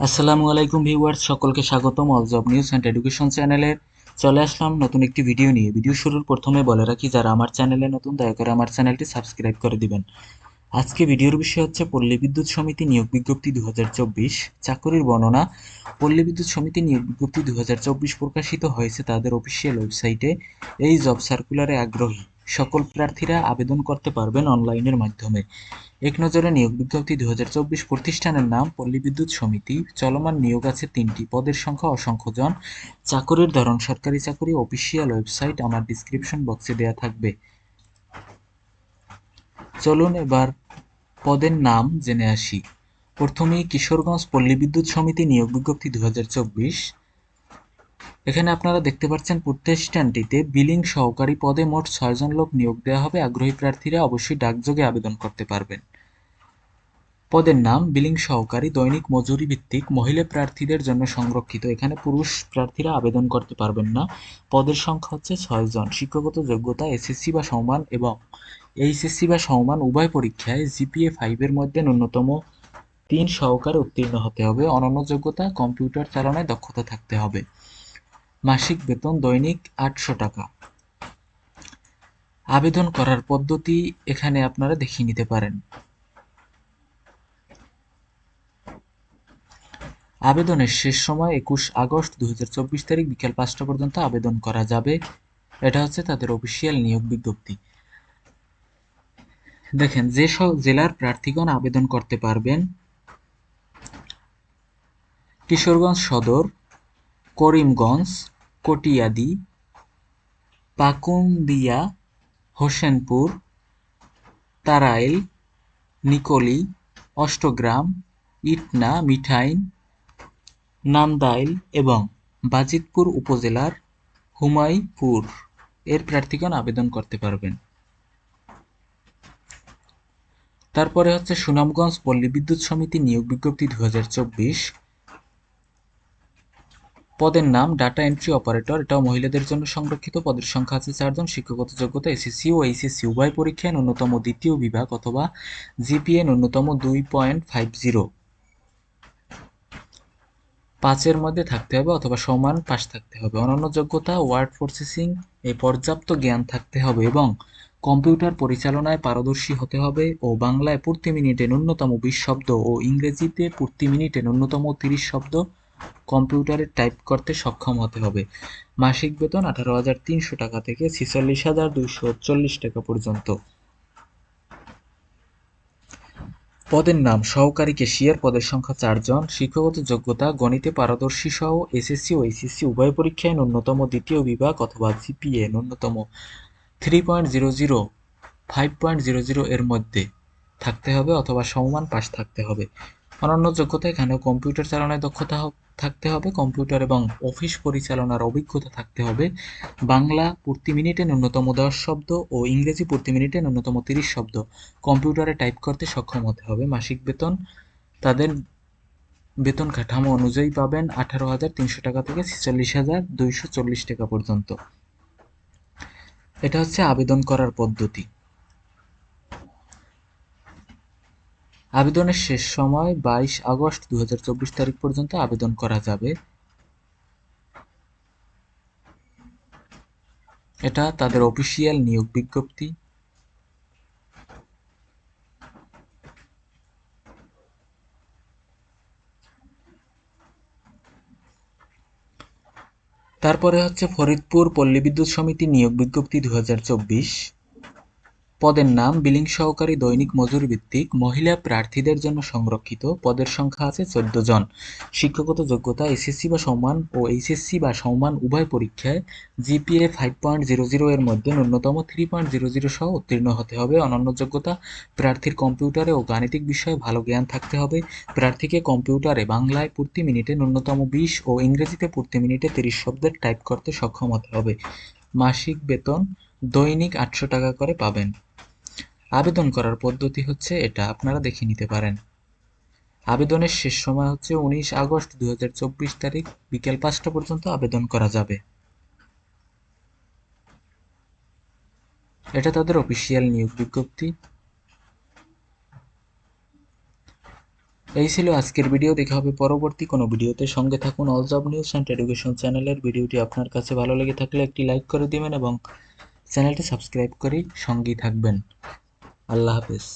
আসসালামু আলাইকুম ভিউয়ার্স, সকলকে স্বাগতম all job news and education চ্যানেলের চলে আসলাম নতুন একটি ভিডিও নিয়ে। ভিডিও শুরুর প্রথমে বলে রাখি, যারা আমার চ্যানেলে নতুন, দয়া করে আমার চ্যানেলটি সাবস্ক্রাইব করে দিবেন। আজকে ভিডিওর বিষয় হচ্ছে পল্লী বিদ্যুৎ সমিতি নিয়োগ বিজ্ঞপ্তি দু চাকরির বর্ণনা, পল্লী বিদ্যুৎ সমিতি নিয়োগ বিজ্ঞপ্তি দু হাজার চব্বিশ প্রকাশিত হয়েছে তাদের অফিসিয়াল ওয়েবসাইটে। এই জব সার্কুলারে আগ্রহী সকল প্রার্থীরা আবেদন করতে পারবেন অনলাইনের মাধ্যমে। এক নজরে নিয়োগ বিজ্ঞপ্তি দুহাজার চব্বিশ প্রতিষ্ঠানের নাম, পল্লী বিদ্যুৎ সমিতি, চলমান নিয়োগ আছে তিনটি। পদের সংখ্যা অসংখ্য জন। চাকরির ধরন, সরকারি চাকরি, অফিসিয়াল ওয়েবসাইট আমার ডিসক্রিপশন বক্সে দেওয়া থাকবে। চলুন এবার পদের নাম জেনে আসি। প্রথমেই কিশোরগঞ্জ পল্লী বিদ্যুৎ সমিতি নিয়োগ বিজ্ঞপ্তি দুই হাজার চব্বিশ। এখানে আপনারা দেখতে পাচ্ছেন প্রতিষ্ঠানটিতে বিলিং সহকারী পদে মোট ছয়জন লোক নিয়োগ দেওয়া হবে। আগ্রহী প্রার্থীরা অবশ্যই ডাকযোগে আবেদন করতে পারবেন। পদের নাম বিলিং সহকারী দৈনিক মজুরি ভিত্তিক মহিলা প্রার্থীদের জন্য সংরক্ষিত। এখানে পুরুষ প্রার্থীরা আবেদন করতে পারবেন না। পদের সংখ্যা হচ্ছে ছয়জন। শিক্ষাগত যোগ্যতা এসএসসি বা সমান এবং এইচএসসি বা সমান উভয় পরীক্ষায় জিপিএ ফাইভের মধ্যে ন্যূনতম তিন সহকারে উত্তীর্ণ হতে হবে। অনন্য যোগ্যতা, কম্পিউটার চালনায় দক্ষতা থাকতে হবে। মাসিক বেতন দৈনিক আটশো টাকা। আবেদন করার পদ্ধতি এখানে আপনারা দেখিয়ে নিতে পারেন। আবেদনের শেষ সময় একুশ আগস্ট দু তারিখ বিকেল পাঁচটা পর্যন্ত আবেদন করা যাবে। এটা হচ্ছে তাদের অফিসিয়াল নিয়োগ বিজ্ঞপ্তি। দেখেন, যে সব জেলার প্রার্থীগণ আবেদন করতে পারবেন, কিশোরগঞ্জ সদর, করিমগঞ্জ কটিয়াদি, পাকুন্দিয়া, হোসেনপুর, তারাইল, নিকলি, অষ্টগ্রাম, ইটনা, মিঠাইন, নান্দাইল এবং বাজিতপুর উপজেলার হুমাইপুর এর প্রার্থীগণ আবেদন করতে পারবেন। তারপরে হচ্ছে সুনামগঞ্জ পল্লী বিদ্যুৎ সমিতি নিয়োগ বিজ্ঞপ্তি দু হাজার চব্বিশ। পদের নাম ডাটা এন্ট্রি অপারেটর। এটাও মহিলাদের জন্য সংরক্ষিত। পদের সংখ্যা আছে চারজন। শিক্ষাগত যোগ্যতা এসএসসি ও এইচএসসি। উভয় পরীক্ষায় ন্যূনতম দ্বিতীয় বিভাগ অথবা জিপিএ ন্যূনতম দুই পয়েন্ট ফাইভ জিরো। পাঁচের মধ্যে থাকতে হবে অথবা সমান পাস থাকতে হবে। অনন্য যোগ্যতা, ওয়ার্ড প্রসেসিং, এ পর্যাপ্ত জ্ঞান থাকতে হবে এবং কম্পিউটার পরিচালনায় পারদর্শী হতে হবে ও বাংলায় প্রতি মিনিটে ন্যূনতম বিশ শব্দ ও ইংরেজিতে প্রতি মিনিটে ন্যূনতম তিরিশ শব্দ কম্পিউটারে টাইপ করতে সক্ষম হতে হবে। মাসিক বেতন আঠারো হাজার তিনশো টাকা থেকে ছেচল্লিশ হাজার দুইশো চল্লিশ টাকা পর্যন্ত। পদের নাম, সহকারী কেশিয়ার পদের সংখ্যা চারজন শিক্ষাগত যোগ্যতা, গণিতে পারদর্শী সহ এসএসসি ও এইচএসসি উভয় পরীক্ষায় ন্যূনতম দ্বিতীয় বিভাগ অথবা জিপিএ ন্যূনতম। Three point zero zero five point zero zero এর মধ্যে থাকতে হবে অথবা সমমান পাশ থাকতে হবে। অনন্য যোগ্যতা এখানেও কম্পিউটার চালনায় দক্ষতা থাকতে হবে, কম্পিউটার এবং অফিস পরিচালনার অভিজ্ঞতা থাকতে হবে। বাংলা প্রতি মিনিটে ন্যূনতম দশ শব্দ ও ইংরেজি প্রতি মিনিটে ন্যূনতম তিরিশ শব্দ। কম্পিউটারে টাইপ করতে সক্ষম হতে হবে। মাসিক বেতন, তাদের বেতন কাঠামো অনুযায়ী পাবেন আঠারো হাজার তিনশো টাকা থেকে ছেচল্লিশ হাজার দুইশো চল্লিশ টাকা পর্যন্ত। এটা হচ্ছে আবেদন করার পদ্ধতি। আবেদনের শেষ সময় বাইশ আগস্ট দু হাজার চব্বিশ তারিখ পর্যন্ত আবেদন করা যাবে। এটা তাদের অফিসিয়াল নিয়োগ বিজ্ঞপ্তি। তারপরে হচ্ছে ফরিদপুর পল্লী বিদ্যুৎ সমিতি নিয়োগ বিজ্ঞপ্তি দু হাজার চব্বিশ। পদের নাম বিলিং সহকারী দৈনিক মজুরি ভিত্তিক মহিলা প্রার্থীদের জন্য সংরক্ষিত। পদের সংখ্যা আছে চোদ্দ জন। শিক্ষাগত যোগ্যতা, এসএসসি বা সমান ও এইচএসসি বা সমান উভয় পরীক্ষায় GPA five point zero zero এর মধ্যে ন্যূনতম থ্রি পয়েন্ট জিরো জিরো সহ উত্তীর্ণ হতে হবে। অনন্য যোগ্যতা, প্রার্থীর কম্পিউটারে ও গাণিতিক বিষয়ে ভালো জ্ঞান থাকতে হবে। প্রার্থীকে কম্পিউটারে বাংলায় প্রতি মিনিটে ন্যূনতম বিশ ও ইংরেজিতে প্রতি মিনিটে তিরিশ শব্দের টাইপ করতে সক্ষম হতে হবে। মাসিক বেতন দৈনিক আটশো টাকা করে পাবেন। আবেদন করার পদ্ধতি হচ্ছে এটা, আপনারা দেখে নিতে পারেন। আবেদনের শেষ সময় হচ্ছে উনিশ আগস্ট দু তারিখ, বিকেল পাঁচটা পর্যন্ত আবেদন করা যাবে। এটা তাদের অফিসিয়াল নিয়োগ বিজ্ঞপ্তি। এই ছিল আজকের ভিডিও, দেখা হবে পরবর্তী কোনো ভিডিওতে। সঙ্গে থাকুন all job news and education চ্যানেলের ভিডিওটি আপনার কাছে ভালো লেগে থাকলে একটি লাইক করে দিবেন এবং চ্যানেলটি সাবস্ক্রাইব করে সঙ্গেই থাকবেন। আল্লাহ হাফেজ।